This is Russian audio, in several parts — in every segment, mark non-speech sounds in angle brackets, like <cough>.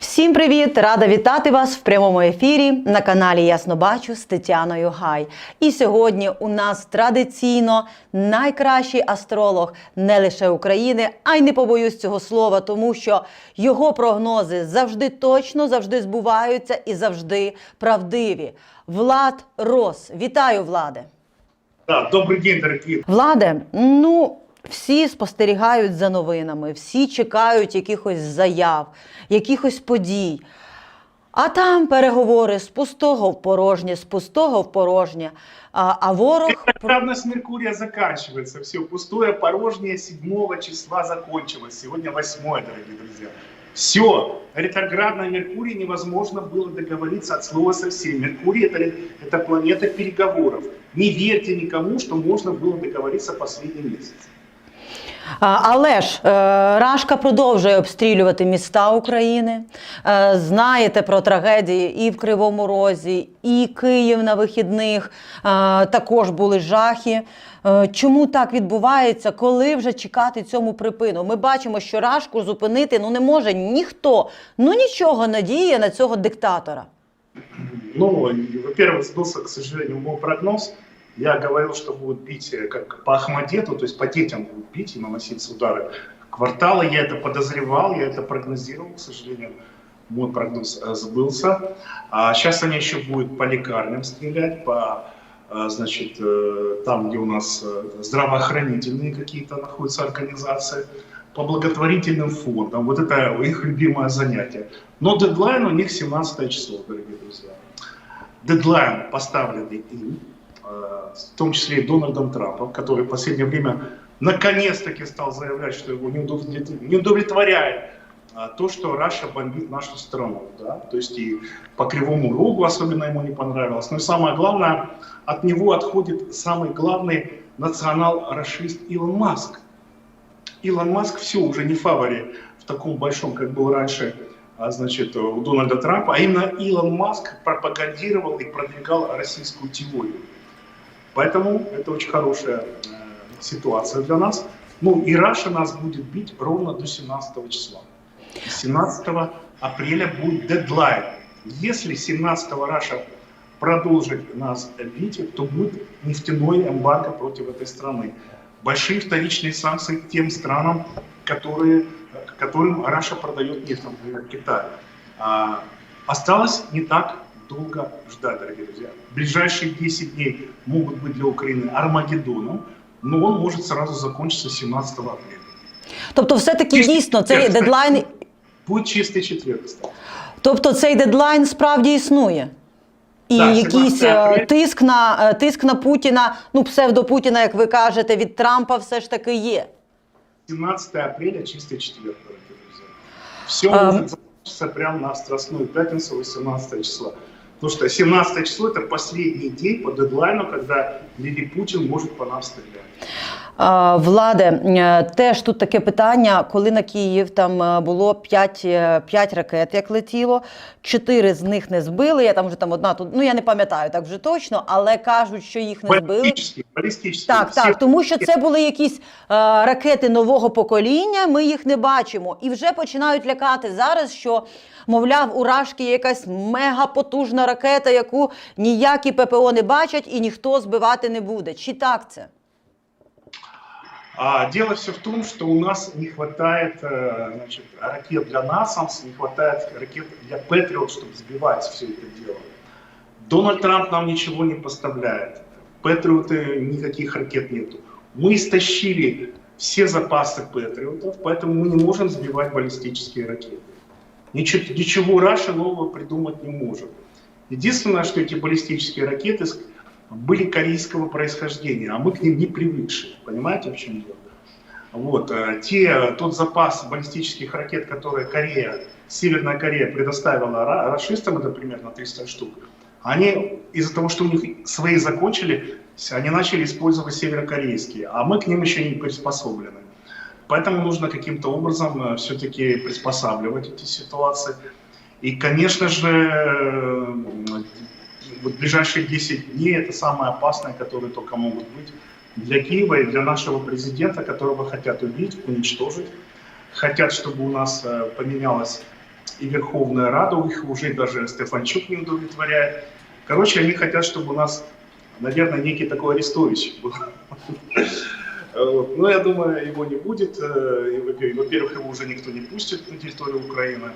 Всім привіт! Рада вітати вас в прямому ефірі на каналі Ясно Бачу з Тетяною Гай. І сьогодні у нас традиційно найкращий астролог не лише України, а й не побоюсь цього слова, тому що його прогнози завжди точно, завжди збуваються і завжди правдиві. Влад Рос. Вітаю, Владе! Да, добрый день, дорогие. Владе, ну всі спостерігають за новинами, всі чекають якихось заяв, якихось подій. А там переговори з пустого в порожнє, з пустого в порожнє. А, а ворог Ретроградность Меркурия заканчивается. Все, пустое, порожнее 7 числа закончилось. Сегодня 8, дорогие друзья. Все, ретроградная Меркурий невозможно было договориться от слова совсем. Меркурий это, это планета переговоров. Не верьте никому, что можно было договориться последний месяц. Але ж е, Рашка продовжує обстрілювати міста України. Е, Знаєте про трагедії і в Кривому Розі, і Київ на вихідних. Е, Також були жахи. Чому так відбувається? Коли вже чекати цьому припину? Ми бачимо, що Рашку зупинити ну не може ніхто. Ну нічого надіє на цього диктатора. Ну, во-первых, сбылся, к сожалению, мой прогноз. Я говорил, что будут бить э, как по Ахмадету, то есть по детям будут бить и наносить удары. Кварталы я это подозревал, я это прогнозировал, к сожалению, мой прогноз э, сбылся. А сейчас они еще будут по лекарням стрелять, по, э, значит, там, где у нас здравоохранительные какие-то находятся организации, по благотворительным фондам. Вот это их любимое занятие. Но дедлайн у них 17 число, дорогие друзья. Дедлайн поставленный им, в том числе и Дональдом Трампом, который в последнее время наконец-таки стал заявлять, что его не удовлетворяет, а, то, что Раша бомбит нашу страну. Да? То есть и по Кривому Рогу особенно ему не понравилось. Но и самое главное, от него отходит самый главный национал-рашист Илон Маск. Илон Маск все уже не фавори в таком большом, как был раньше, а, значит, у Дональда Трампа, а именно Илон Маск пропагандировал и продвигал российскую теорию. Поэтому это очень хорошая э, ситуация для нас. Ну и Раша нас будет бить ровно до 17 числа. 17 апреля будет дедлайн. Если 17 Раша продолжит нас бить, то будет нефтяной эмбарго против этой страны. Большие вторичные санкции к тем странам, которые, которым Раша продает нефть, например, Китай. А, осталось не так долго ждать, дорогие друзья. Ближайшие 10 дней могут быть для Украины Армагеддоном, но он может сразу закончиться 17 апреля. Тобто, все-таки Чисто- дійсно цей чисто. дедлайн, Будет чистый четверг, кстати. тобто цей дедлайн справді існує. І Так, якийсь 17 е, апреля. тиск на е, тиск на Путіна, ну псевдо-Путіна, як ви кажете, від Трампа все ж таки є. 17 апреля чистый четверг, дорогие друзья. Все А, может закончиться прямо на Страстную пятницу 18 числа. Потому что 17 число это последний день по дедлайну, когда Лили Путин может по нам стрелять. Е, Владе, е, теж тут таке питання, коли на Київ там е, було 5, 5 ракет, як летіло, 4 з них не збили. Я там вже там одна тут, ну я не пам'ятаю так вже точно, але кажуть, що їх не збили. Так, так, тому що це були якісь е, ракети нового покоління. Ми їх не бачимо і вже починають лякати зараз, що мовляв, у Рашки є якась мегапотужна ракета, яку ніякі ППО не бачать і ніхто збивати не буде. Чи так це? А, дело все в том, что у нас не хватает э, значит, ракет для НАСАМС, не хватает ракет для Патриот, чтобы сбивать все это дело. Дональд Трамп нам ничего не поставляет. Патриоты никаких ракет нету. Мы истощили все запасы Патриотов, поэтому мы не можем сбивать баллистические ракеты. Ничего, ничего Раша нового придумать не может. Единственное, что эти баллистические ракеты были корейского происхождения, а мы к ним не привыкшие. Понимаете, в чем дело? Вот, э, те, тот запас баллистических ракет, которые Корея, Северная Корея предоставила ра- расистам, это примерно 300 штук, они из-за того, что у них свои закончили, они начали использовать северокорейские, а мы к ним еще не приспособлены. Поэтому нужно каким-то образом все-таки приспосабливать эти ситуации. И, конечно же, э, вот ближайшие 10 дней это самое опасное, которые только могут быть для Киева и для нашего президента, которого хотят убить, уничтожить. Хотят, чтобы у нас э, поменялась и Верховная Рада, их уже даже Стефанчук не удовлетворяет. Короче, они хотят, чтобы у нас, наверное, некий такой Арестович был. Но я думаю, его не будет. Э, Во-первых, его уже никто не пустит на территорию Украины.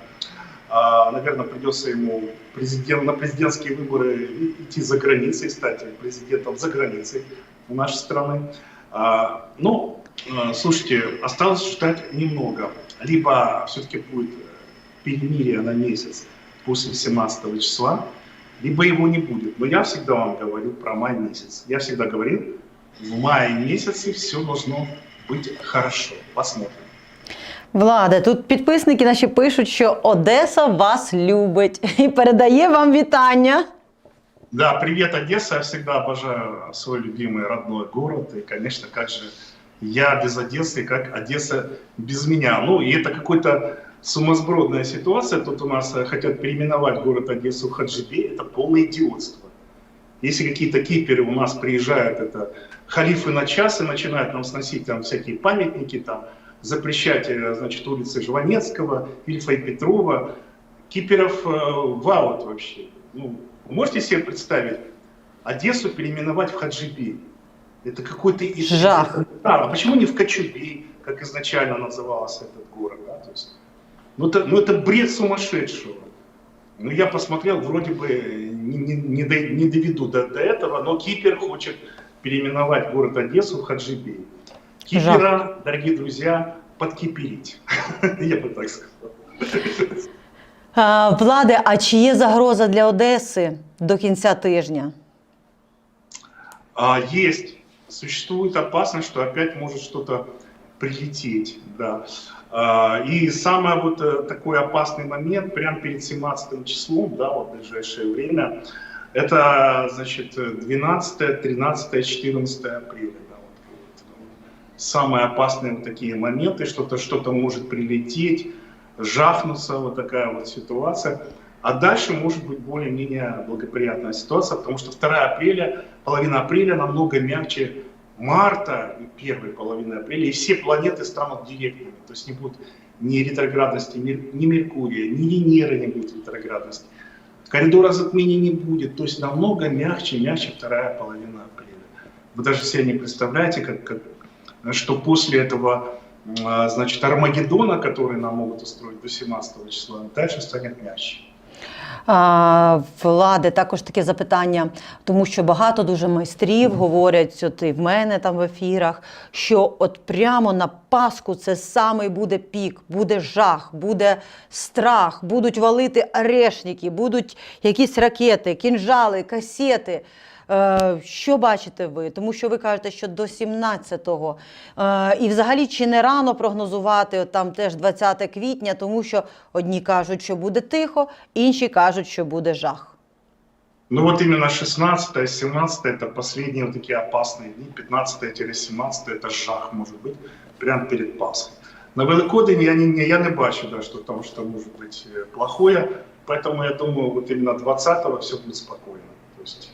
А, наверное, придется ему президент, на президентские выборы идти за границей, стать президентом за границей нашей страны. А, ну, э, слушайте, осталось ждать немного. Либо все-таки будет перемирие на месяц после 17 числа, либо его не будет. Но я всегда вам говорю про май месяц. Я всегда говорил, в мае месяце все должно быть хорошо. Посмотрим. Владе, тут підписники наші пишуть, що Одеса вас любить <laughs> і передає вам вітання. Да, привет, Одесса. Я всегда обожаю свой любимый родной город. И, конечно, как же я без Одессы, как Одесса без меня. Ну, и это какой-то сумасбродная ситуация. Тут у нас э, хотят переименовать город Одессу в Хаджибей. Это полное идиотство. Если какие-то киперы у нас приезжают, это халифы на час и начинают нам сносить там всякие памятники, там, запрещать, э, значит, улицы Жванецкого, Ильфа и Петрова, киперов э, в аут вообще. Ну, можете себе представить Одессу переименовать в Хаджибей? Это какой-то... из- Жах. Да, а почему не в Кочубей, как изначально назывался этот город? Да? То есть, ну, это, ну, это бред сумасшедшего. Ну, я посмотрел, вроде бы не, не, не, до- не доведу до, до этого, но Кипер хочет переименовать город Одессу в Хаджибей. Кипера, дорогие друзья, подкиперить. <laughs> Я бы так сказал. А, Владе, а чи є загроза для Одеси до кінця тижня? А, есть. Существует опасность, что опять может что-то прилететь. Да. А, и самый вот э, такой опасный момент, прямо перед 17 числом, да, вот в ближайшее время, это, значит, 12, 13, 14 апреля. Самые опасные вот такие моменты, что-то что может прилететь, жахнуться, вот такая вот ситуация. А дальше может быть более-менее благоприятная ситуация, потому что 2 апреля, половина апреля намного мягче марта и первой половины апреля, и все планеты станут директными. То есть не будет ни ретроградности, ни, ни Меркурия, ни Венеры не будет ретроградности. Коридора затмений не будет, то есть намного мягче, мягче вторая половина апреля. Вы даже себе не представляете, как, как, что после этого значит, Армагеддона, который нам могут устроить до 17 числа, дальше станет мягче. Влади, також таке запитання, тому що багато дуже майстрів говорять, от і в мене там в ефірах, що от прямо на Пасху це самий буде пік, буде жах, буде страх, будуть валити арешники, будуть якісь ракети, кінжали, касети. Е, Що бачите ви? Тому що ви кажете, що до 17-го. Е, І взагалі чи не рано прогнозувати от там теж 20 квітня, тому що одні кажуть, що буде тихо, інші кажуть, що буде жах. Ну вот именно 16 17 это последние вот такие опасные дни, 15-17 это жах может быть, прямо перед Пасхой. На Великодень я не, не, я не бачу, да, что там что может быть э, плохое, поэтому я думаю, вот именно 20-го все будет спокойно. То есть,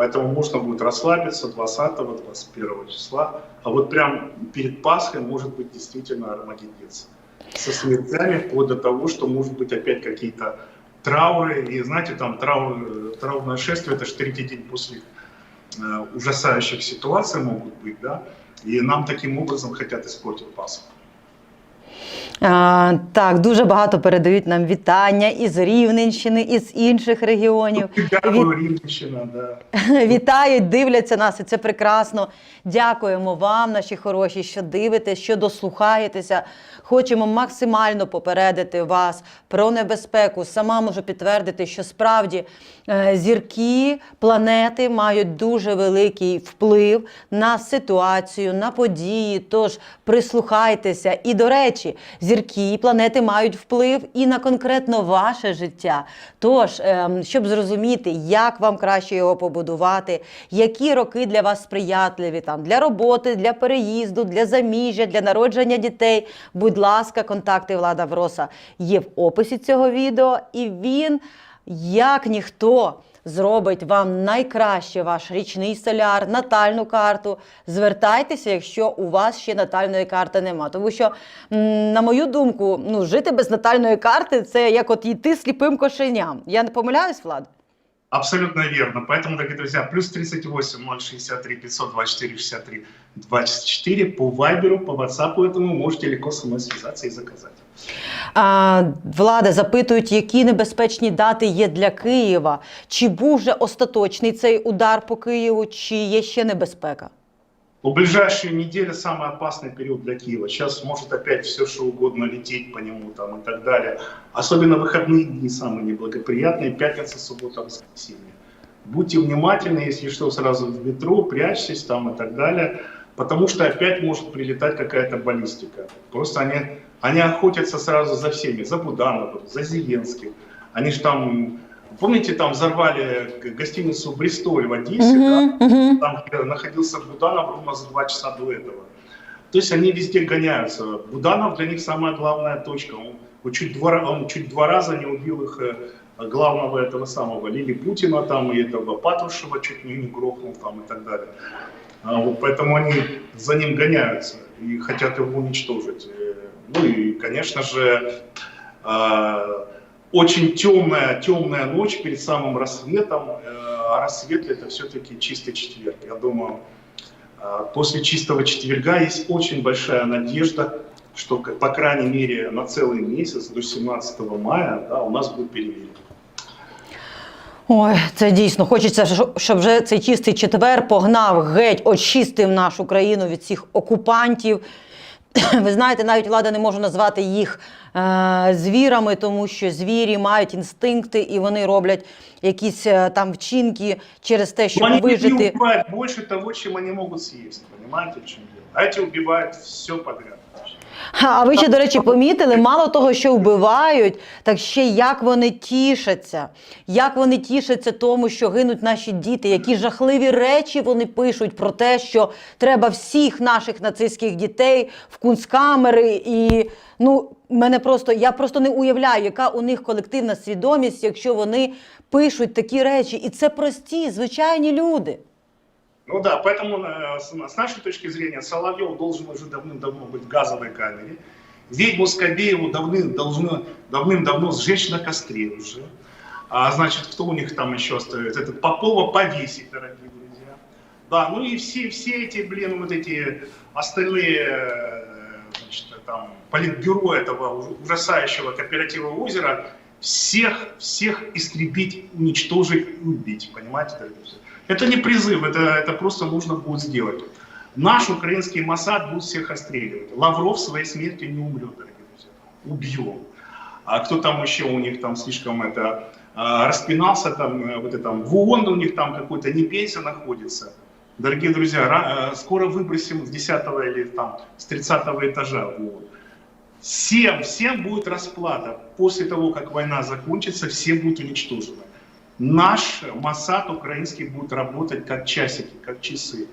поэтому можно будет расслабиться 20-го, 21 числа, а вот прям перед Пасхой может быть действительно армагеддец. Со смертями, вплоть до того, что может быть опять какие-то трауры. И знаете, там траур, траурное шествие, это же третий день после э, ужасающих ситуаций могут быть, да, и нам таким образом хотят испортить Пасху. А, так, дуже багато передають нам вітання із Рівненщини, із інших регіонів. Дякую, Рівненщина, да. <laughs> Вітають, дивляться нас, і це прекрасно. Дякуємо вам, наші хороші, що дивитесь, що дослухаєтеся. Хочемо максимально попередити вас про небезпеку. Сама можу підтвердити, що справді е, зірки, планети мають дуже великий вплив на ситуацію, на події. Тож прислухайтеся. І, до речі, зірки і планети мають вплив і на конкретно ваше життя. Тож, ем, щоб зрозуміти, як вам краще його побудувати, які роки для вас сприятливі там для роботи, для переїзду, для заміжжя, для народження дітей. Будь ласка, контакти Влада Вроса є в описі цього відео, і він, як ніхто, зробить вам найкраще ваш річний соляр, натальну карту. Звертайтеся, якщо у вас ще натальної карти нема. Тому що, на мою думку, ну, жити без натальної карти це як от йти сліпим кошеням. Я не помиляюсь, Влад? Абсолютно верно. Поэтому, дорогие друзья, плюс 38 063 524 63 24 по Вайберу, по WhatsApp, этому можете легко со мной связаться и заказать. А, Влада запитують, які небезпечні дати є для Києва. Чи був вже остаточний цей удар по Києву, чи є ще небезпека? В ближайшие недели самый опасный период для Киева. Сейчас может опять все что угодно лететь по нему там и так далее. Особенно выходные дни самые неблагоприятные. Пятница, суббота, воскресенье. Будьте внимательны, если что, сразу в метро, прячьтесь там и так далее. Потому что опять может прилетать какая-то баллистика. Просто они, они охотятся сразу за всеми. За Будановым, за Зеленским. Они же там, помните, там взорвали гостиницу «Бристоль» в Одессе, да? Угу, угу. там находился Буданов ровно за два часа до этого. То есть они везде гоняются. Буданов для них самая главная точка. Он, он чуть, два, он чуть два раза не убил их э, главного этого самого Лили Путина там и этого Патрушева чуть не, не грохнул там и так далее. А вот поэтому они за ним гоняются и хотят его уничтожить. Э, Ну и, конечно же, а, очень темная, темная ночь перед самым рассветом. Э, А рассвет это все-таки чистый четверг. Я думаю, а, после чистого четверга есть очень большая надежда, что, к- по крайней мере, на целый месяц до 17 мая да, у нас будет перемирие. Ой, це дійсно. Хочеться, щоб- щоб вже цей чистий четвер погнав геть, очистив нашу країну від цих окупантів. <clears throat> Ви знаєте, навіть влада не може назвати їх е, звірами, тому що звірі мають інстинкти і вони роблять якісь е, там вчинки через те, щоб вони вижити. вижити. вбивають больше того, чим вони можуть з'їсти. Розумієте, в чому? А эти убивают все подряд. А ви ще, до речі, помітили, мало того, що вбивають, так ще як вони тішаться. Як вони тішаться тому, що гинуть наші діти, які жахливі речі вони пишуть про те, що треба всіх наших нацистських дітей в кунсткамери. І ну, мене просто я просто не уявляю, яка у них колективна свідомість, якщо вони пишуть такі речі. І це прості, звичайні люди. Ну да, поэтому э, с нашей точки зрения Соловьев должен уже давным-давно быть в газовой камере. Ведьму Скобееву давным, должны, давным-давно сжечь на костре уже. А значит, кто у них там еще остается? Этот Попова повесить, дорогие друзья. Да, ну и все, все эти, блин, вот эти остальные, э, значит, там, политбюро этого уж- ужасающего кооператива озера, всех, всех истребить, уничтожить убить, понимаете, дорогие друзья? Это не призыв, это, это просто нужно будет сделать. Наш украинский Моссад будет всех отстреливать. Лавров своей смертью не умрет, дорогие друзья. Убьем. А кто там еще у них там слишком это а, распинался, там, э, вот это, в ООН у них там какой-то не пенсия находится. Дорогие друзья, э, скоро выбросим с 10 или там с 30 этажа в ООН. Всем, всем будет расплата. После того, как война закончится, все будут уничтожены. Наш Моссад украинский будет работать как часики, как часы.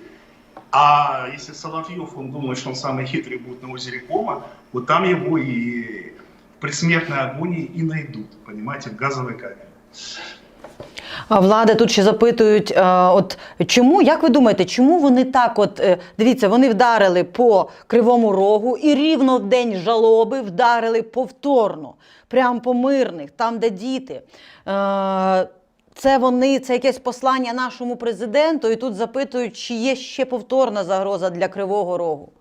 А если Соловьев, он думает, что он самый хитрый будет на озере Кома, вот там его и в предсмертной агонии и найдут, понимаете, в газовой камере. А Влада тут ще запитують: е, от чому, як ви думаєте, чому вони так? От е, дивіться, вони вдарили по кривому рогу і рівно в день жалоби вдарили повторно, прямо по мирних, там, де діти. Е, це вони, це якесь послання нашому президенту, і тут запитують, чи є ще повторна загроза для Кривого Рогу.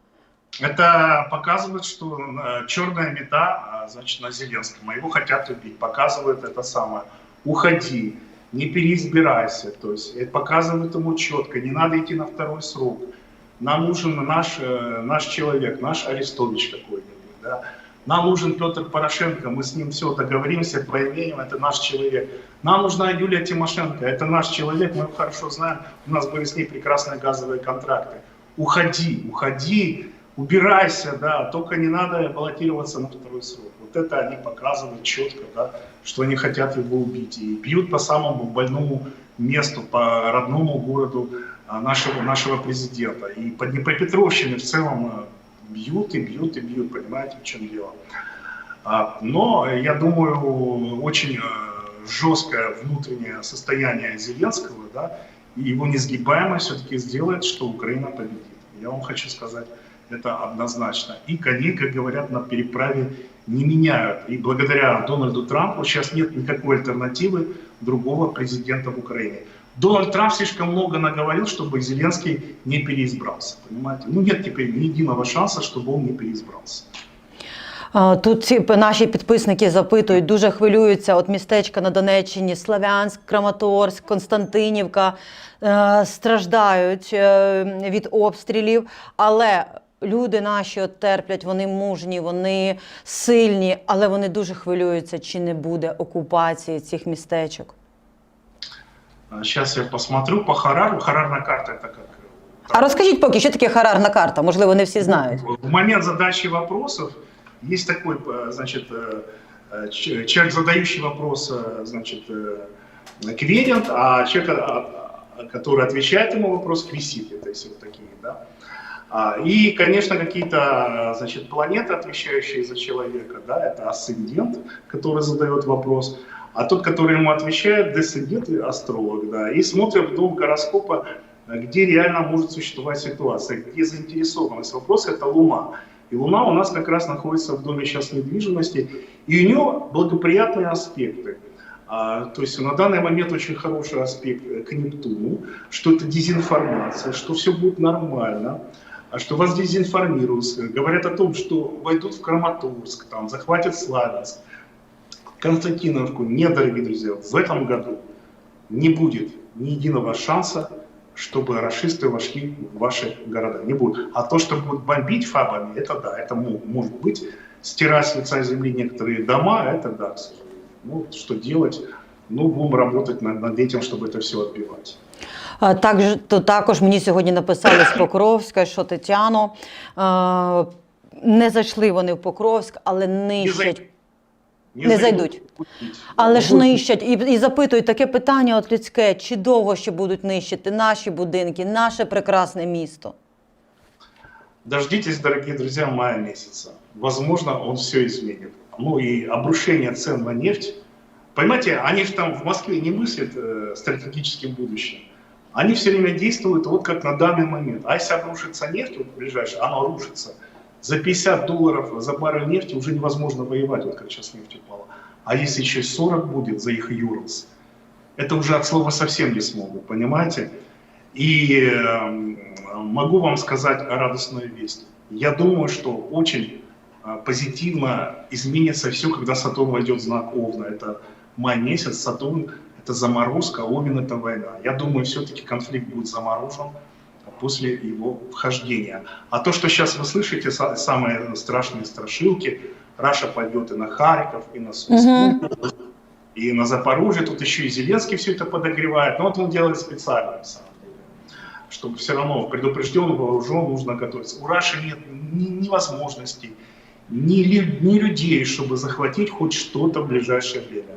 Это показывает, что э, черная мета, а, значит, на Зеленском, а его хотят убить. Показывает это самое. Уходи, не переизбирайся. То есть это показывает ему четко, не надо идти на второй срок. Нам нужен наш, э, наш человек, наш Арестович какой-нибудь. Да? Нам нужен Петр Порошенко, мы с ним все договоримся, поимеем, это наш человек. Нам нужна Юлия Тимошенко, это наш человек, мы его хорошо знаем, у нас были с ней прекрасные газовые контракты. Уходи, уходи, убирайся, да, только не надо баллотироваться на второй срок. Вот это они показывают четко, да, что они хотят его убить. И бьют по самому больному месту, по родному городу а, нашего, нашего президента. И по Днепропетровщине в целом э, бьют и бьют и бьют, понимаете, в чем дело. А, Но, я думаю, очень э, жесткое внутреннее состояние Зеленского, да, и его несгибаемость все-таки сделает, что Украина победит. Я вам хочу сказать, это однозначно. И коней, как говорят, на переправе не меняют. И благодаря Дональду Трампу сейчас нет никакой альтернативы другого президента в Украине. Дональд Трамп слишком много наговорил, чтобы Зеленский не переизбрался. Понимаете? Ну нет теперь ни единого шанса, чтобы он не переизбрался. Тут наші підписники запитують, дуже хвилюються. От містечка на Донеччині, Славянськ, Краматорськ, Константинівка е, страждають е, від обстрілів, але. Люди наші от терплять, вони мужні, вони сильні, але вони дуже хвилюються, чи не буде окупації цих містечок. Сейчас я посмотрю по Харару. Харарная карта это как? А розкажіть поки, що таке харарна карта? Можливо, не всі знають. В момент задачи вопросов есть такой, э, значит, э, э, человек, задающий вопрос, э, значит, э, кверент, а человек, а, а, который отвечает ему вопрос, квисит. Это есть вот такие, да. А, И, конечно, какие-то, э, значит, планеты, отвечающие за человека, да, это асцендент, который задает вопрос, а тот, который ему отвечает, десцендент и астролог, да, и смотрим в дом гороскопа, где реально может существовать ситуация, где заинтересованность вопроса – это Луна. И Луна у нас как раз находится в доме сейчас недвижимости, и у нее благоприятные аспекты. А, то есть на данный момент очень хороший аспект э, к Нептуну, что это дезинформация, что все будет нормально, а что вас дезинформируют, говорят о том, что войдут в Краматорск, там, захватят Славянск, Константиновку. Нет, дорогие друзья, в этом году не будет ни единого шанса, чтобы расисты вошли в ваши города. Не будет. А то, что будут бомбить фабами, это да, это мо- может быть. Стирать с лица земли некоторые дома, это да, к сожалению. Ну, что делать? Ну, будем работать над, над этим, чтобы это все отбивать. А, Так, то також мені сьогодні написали з Покровська, що Тетяно, е, не зайшли вони в Покровськ, але нищать. зай- Не зайдут. Будут. Але ж Будут. нищать і, і запитують таке питання от людське, чи довго ще будуть нищити наші будинки, наше прекрасне місто. Дождитесь, дорогие друзья, мая месяца. Возможно, он все изменит. Ну и обрушение цен на нефть. Понимаете, они же там в Москве не мыслят э, стратегическим будущим. Они все время действуют вот как на данный момент. А если обрушится нефть, вот ближайшее, оно рушится. За 50 долларов за баррель нефти уже невозможно воевать, вот как сейчас нефть упала. А если еще 40 будет за их юрлс, это уже от слова совсем не смогут, понимаете? И э, могу вам сказать радостную весть. Я думаю, что очень э, позитивно изменится все, когда Сатурн войдет в знак Овна. Это май месяц, Сатурн – это заморозка, Овен – это война. Я думаю, все-таки конфликт будет заморожен после его вхождения. А то, что сейчас вы слышите, са- самые страшные страшилки, Раша пойдет и на Харьков, и на Сумскую, и на Запорожье, тут еще и Зеленский все это подогревает. Но вот он делает специально, на самом деле. Чтобы все равно предупрежден, вооружен, нужно готовиться. У Раши нет ни, ни возможностей, ни, ни людей, чтобы захватить хоть что-то в ближайшее время.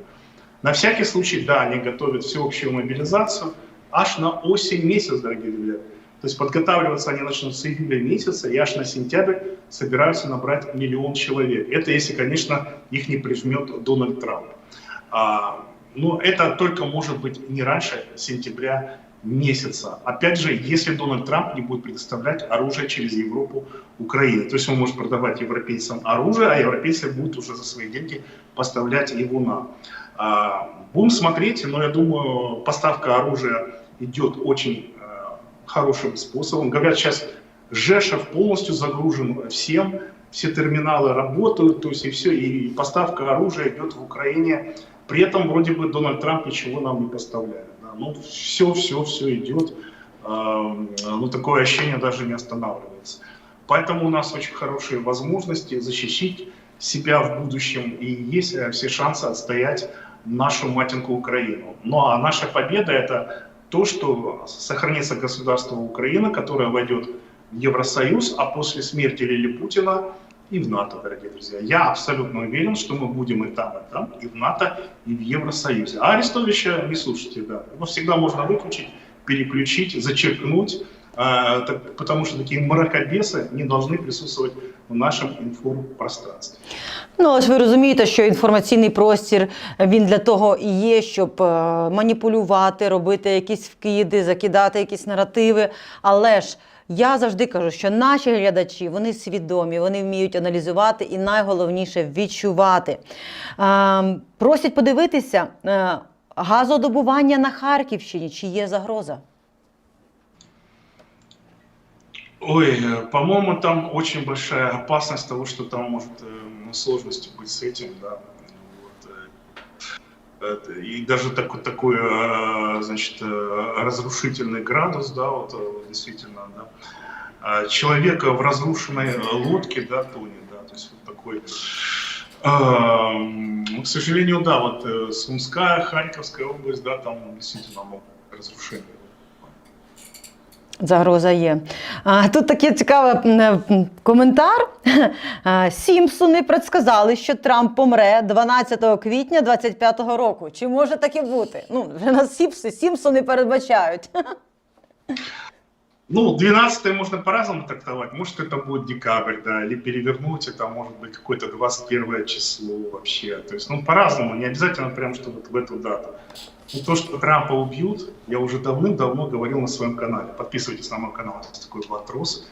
На всякий случай, да, они готовят всеобщую мобилизацию аж на осень месяц, дорогие друзья. То есть подготавливаться они начнут с июля месяца, и аж на сентябрь собираются набрать миллион человек. Это если, конечно, их не прижмет Дональд Трамп. А, но это только может быть не раньше сентября месяца. Опять же, если Дональд Трамп не будет предоставлять оружие через Европу Украине. То есть он может продавать европейцам оружие, а европейцы будут уже за свои деньги поставлять его нам. А, будем смотреть, но я думаю, поставка оружия идет очень хорошим способом. Говорят, сейчас Жешев полностью загружен всем, все терминалы работают, то есть и все, и поставка оружия идет в Украине. При этом вроде бы Дональд Трамп ничего нам не поставляет. да. Ну, все, все, все идет. Эм, Ну, такое ощущение даже не останавливается. Поэтому у нас очень хорошие возможности защитить себя в будущем и есть э, все шансы отстоять нашу матинку Украину. Ну а наша победа это то, что сохранится государство Украина, которое войдет в Евросоюз, а после смерти Лили Путина и в НАТО, дорогие друзья. Я абсолютно уверен, что мы будем и там, и там, и в НАТО, и в Евросоюзе. А Арестовича не слушайте, да. Его всегда можно выключить, переключить, зачеркнуть, так- потому что такие мракобесы не должны присутствовать в нашем информпространстве. Ну, але ж ви розумієте, що інформаційний простір він для того і є, щоб е, маніпулювати, робити якісь вкиди, закидати якісь наративи. Але ж я завжди кажу, що наші глядачі вони свідомі, вони вміють аналізувати і найголовніше відчувати. Е, Просять подивитися е, газодобування на Харківщині, чи є загроза. Ой, э, по-моему, там очень большая опасность того, что там может э, сложности быть с этим, да. Вот, э, и даже такой, такой значит, разрушительный градус, да, вот действительно, да. А Человек в разрушенной лодке, да, тонет, да, то есть вот такой. Ну, К сожалению, да, вот Сумская, Харьковская область, да, там действительно много разрушений. Загроза є. А, тут такий цікавий м, м, коментар. А, Сімпсони предсказали, що Трамп помре 12 квітня 25-го року. Чи може таке бути? Ну, вже нас Сімпси, Сімпсони передбачають. Ну, 12 можно по-разному трактовать. Может, это будет декабрь, да, или перевернуть, это может быть какое-то 21 число вообще. То есть, ну, по-разному, не обязательно прям, что вот в эту дату. Ну, то, что Трампа убьют, я уже давным-давно говорил на своем канале. Подписывайтесь на мой канал, это такой Влад Рус.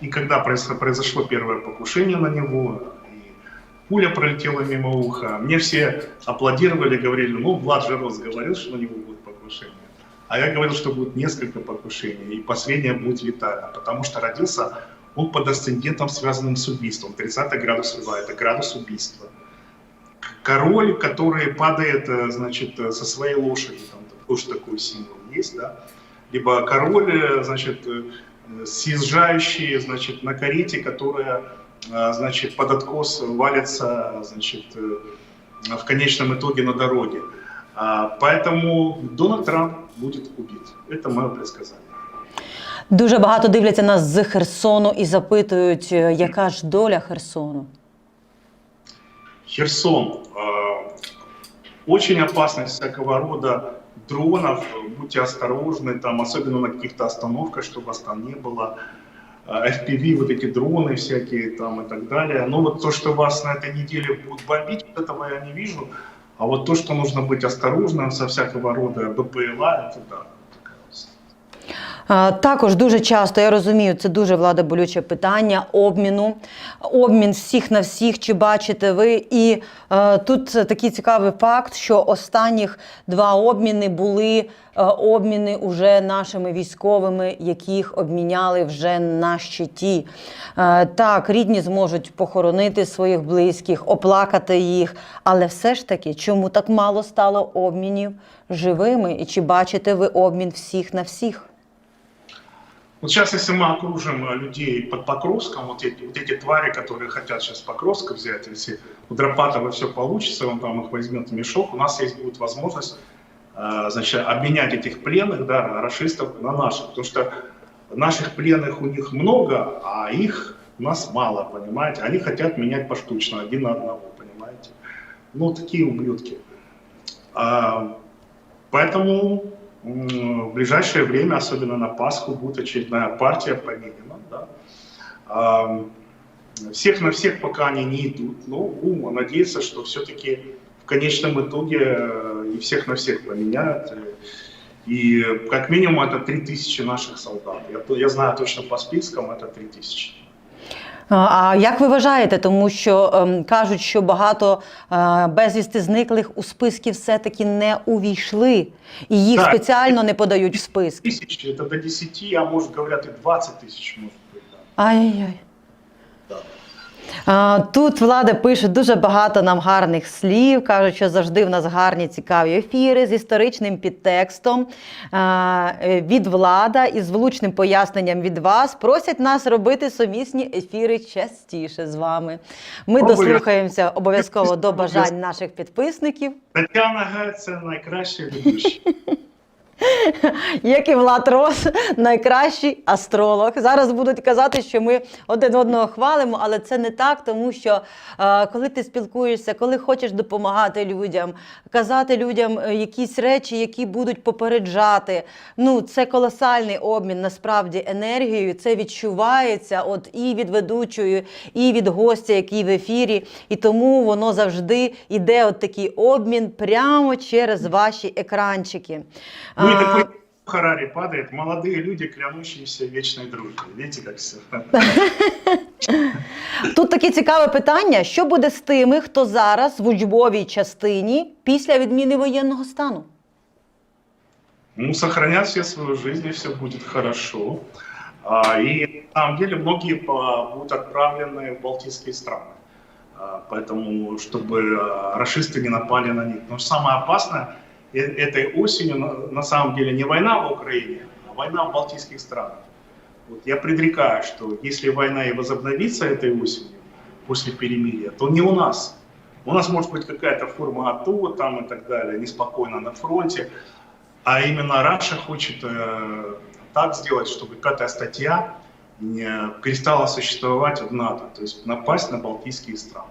И когда произошло первое покушение на него, и пуля пролетела мимо уха, мне все аплодировали, говорили, ну, Влад же Рос говорил, что на него будет покушение. А я говорил, что будет несколько покушений, и последнее будет летально, потому что родился он под асцендентом, связанным с убийством. 30 градус льва – это градус убийства. Король, который падает, э, значит, э, со своей лошади, там тоже такой символ есть, да? Либо король, э, значит, съезжающий, значит, на карете, которая, значит, под откос валится, значит, в конечном итоге на дороге. А, Поэтому Дональд Трамп будет убит. Это мое предсказание. Дуже багато дивляться нас з Херсону і запитують, яка ж доля Херсону. Херсон. э, Очень опасность всякого рода дронов. Будьте осторожны, там, особенно на каких-то остановках, чтобы вас там не было. Э, FPV, вот эти дроны всякие там и так далее. Но вот то, что вас на этой неделе будут бомбить, этого я не вижу. А вот то, что нужно быть осторожным со всякого рода БПЛА, это да. Також дуже часто я розумію, це дуже влада болюче питання обміну, обмін всіх на всіх. Чи бачите ви? І е, тут такий цікавий факт, що останніх два обміни були е, обміни уже нашими військовими, яких обміняли вже на щиті. Е, так, рідні зможуть похоронити своїх близьких, оплакати їх, але все ж таки, чому так мало стало обмінів живими? І чи бачите ви обмін всіх на всіх? Вот сейчас, если мы окружим э, людей под Покровском, вот эти, вот эти твари, которые хотят сейчас Покровск взять, если у Дропатова все получится, он там их возьмет в мешок, у нас есть будет возможность э, значит, обменять этих пленных, да, расистов на наших. Потому что наших пленных у них много, а их у нас мало, понимаете? Они хотят менять поштучно, один на одного, понимаете? Ну, такие ублюдки. А, Поэтому в ближайшее время, особенно на Пасху, будет очередная партия поменена. Да? А, Всех на всех пока они не идут, но будем надеяться, что все-таки в конечном итоге э, и всех на всех поменяют. Э, И как минимум это 3000 наших солдат. Я, я знаю точно по спискам это 3000. А як ви вважаєте, тому що ем, кажуть, що багато е, безвісти зниклих у списки все-таки не увійшли, і їх Так. спеціально не подають в списки. Тысяч это до 10, а может говорят и 20 тысяч может быть. Да. Ай-яй. Да. Тут влада пише дуже багато нам гарних слів. кажуть, що завжди в нас гарні цікаві ефіри з історичним підтекстом е, від влада і з влучним поясненням від вас. Просять нас робити сумісні ефіри частіше з вами. Ми дослухаємося обов'язково до бажань наших підписників. Тетяна Га це найкраща ведуща. <laughs> Як і Влад Рос, найкращий астролог. Зараз будуть казати, що ми один одного хвалимо, але це не так, тому що е, коли ти спілкуєшся, коли хочеш допомагати людям, казати людям е, якісь речі, які будуть попереджати. Ну, це колосальний обмін насправді енергією. Це відчувається от і від ведучої, і від гостя, який в ефірі. І тому воно завжди йде от такий обмін прямо через ваші екранчики Ну и А, такой Харари падает, молодые люди, клянущиеся вечной дружбой. Видите, как все? Тут таке цікаве питання: що буде з тими, хто зараз в учбовій частині після відміни воєнного стану? Ну, сохранят все свою жизнь, и все будет хорошо. А, И на самом деле многие по- будут отправлены в Балтийские страны. А, Поэтому, чтобы а, расисты не напали на них. Но самое опасное э- этой осенью на- на самом деле не война в Украине, а война в Балтийских странах. Вот я предрекаю, что если война и возобновится этой осенью, после перемирия, то не у нас. У нас может быть какая-то форма АТО там и так далее, неспокойно на фронте. А именно Раша хочет э, так сделать, чтобы какая-то статья не перестала существовать в НАТО, то есть напасть на Балтийские страны.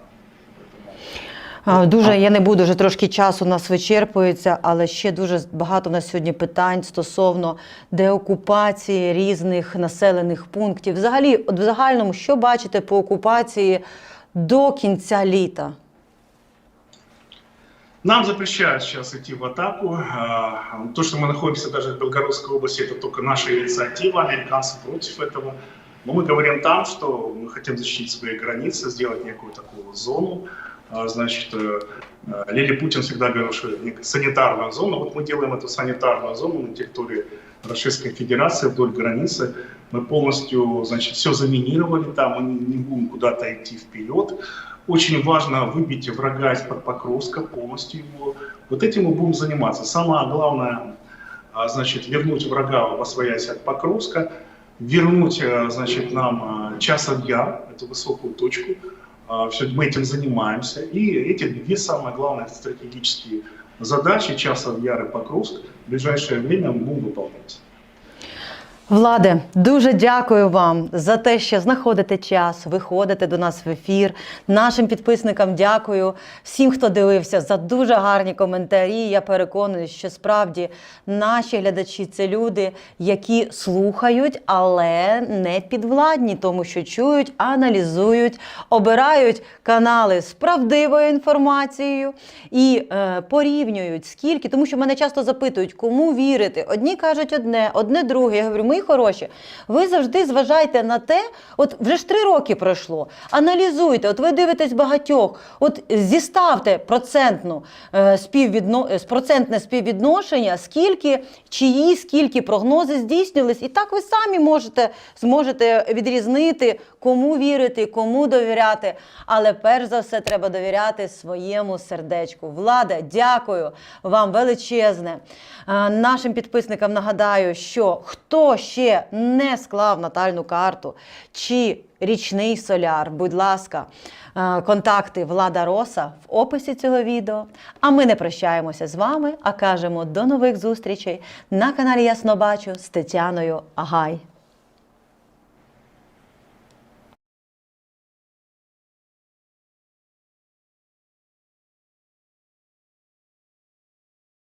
Поэтому А, Дуже я не буду вже трошки часу у нас вичерпується, але ще дуже багато на сьогодні питань стосовно деокупації різних населених пунктів. Взагалі, от в загальному, що бачите по окупації до кінця літа? Нам запрещают сейчас идти в атаку. А, То, что мы находимся даже в Белгородской области, это только наша инициатива, американцы против этого. Но мы говорим там, что мы хотим защитить свои границы, сделать некую такую зону. А, Значит, э, э, Лили Путин всегда говорил, что санитарную зону. Вот мы делаем эту санитарную зону на территории Российской Федерации вдоль границы. Мы полностью, значит, все заминировали там, мы не будем куда-то идти вперед. Очень важно выбить врага из-под Покровска, полностью его. Вот этим мы будем заниматься. Самое главное, а, значит, вернуть врага во своясь от Покровска, вернуть, э, значит, нам Часов Яр, эту высокую точку. Все, мы этим занимаемся. И эти две самые главные стратегические задачи, Часов Яр и Покровск, в ближайшее время будем выполнять. Владе, дуже дякую вам за те, що знаходите час, виходите до нас в ефір. Нашим підписникам дякую. Всім, хто дивився, за дуже гарні коментарі. Я переконую, що справді наші глядачі це люди, які слухають, але не підвладні, тому що чують, аналізують, обирають канали з правдивою інформацією і е, порівнюють скільки, тому що мене часто запитують, кому вірити. Одні кажуть одне, одне друге. Я говорю, хороші, ви завжди зважайте на те, от вже ж три роки пройшло. Аналізуйте, от ви дивитесь багатьох, от зіставте процентну е, співвідно, е, процентне співвідношення, скільки чиї, скільки прогнози здійснювались, і так ви самі можете зможете відрізнити, кому вірити, кому довіряти. Але перш за все треба довіряти своєму сердечку. Влада, дякую вам величезне. Е, Нашим підписникам нагадаю, що хто ще не склав натальну карту чи річний соляр, будь ласка, е, контакти Влада Роса в описі цього відео. А ми не прощаємося з вами, а кажемо до нових зустрічей на каналі Ясно Бачу з Тетяною Агай.